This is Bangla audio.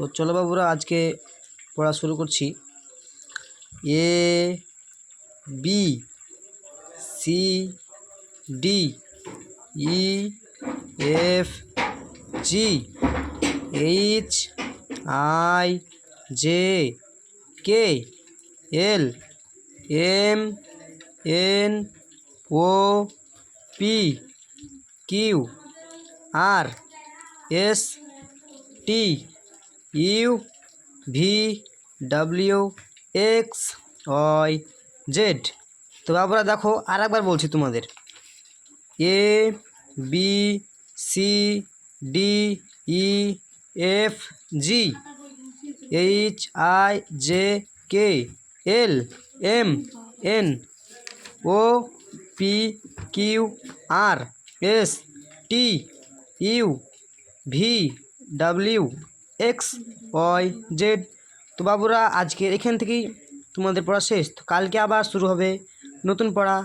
তো চলো বাবুরা, আজকে পড়া শুরু করছি। A, B, C, D, E, F, G, H, I, J, K, L, M, N, O, P, Q, R, S, T U V W X Y Z তো বাবুরা দেখো আর একবার বলছি তোমাদের। A B C D E F G H I J K L M N O P Q R S T U V W X, Y, Z. তো বাবুরা, আজকে এখান থেকেই তোমাদের পড়া শেষ। তো কালকে আবার শুরু হবে নতুন পড়া।